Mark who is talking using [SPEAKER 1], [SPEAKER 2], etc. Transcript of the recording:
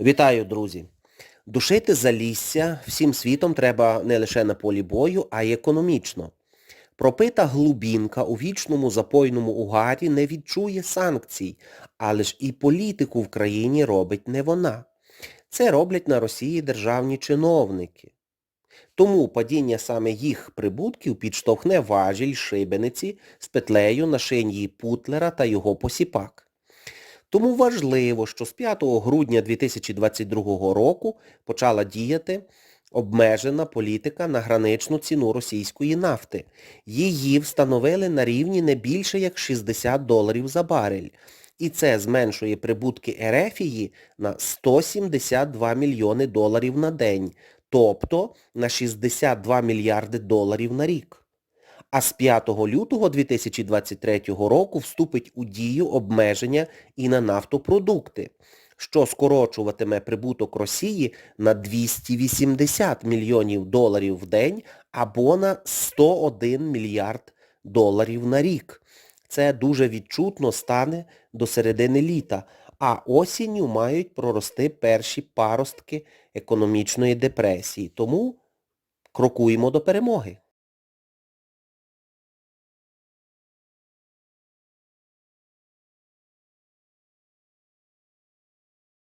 [SPEAKER 1] Вітаю, друзі! Душити залісся всім світом треба не лише на полі бою, а й економічно. Пропита глубінка у вічному запойному угарі не відчує санкцій, але ж і політику в країні робить не вона. Це роблять на Росії державні чиновники. Тому падіння саме їх прибутків підштовхне важіль шибениці з петлею на шинії Путлера та його посіпак. Тому важливо, що з 5 грудня 2022 року почала діяти обмежена політика на граничну ціну російської нафти. Її встановили на рівні не більше як 60 доларів за барель. І це зменшує прибутки Ерефії на 172 мільйони доларів на день, тобто на 62 мільярди доларів на рік. А з 5 лютого 2023 року вступить у дію обмеження і на нафтопродукти, що скорочуватиме прибуток Росії на 280 мільйонів доларів в день або на 101 мільярд доларів на рік. Це дуже відчутно стане до середини літа, а осінню мають прорости перші паростки економічної депресії. Тому крокуємо до перемоги.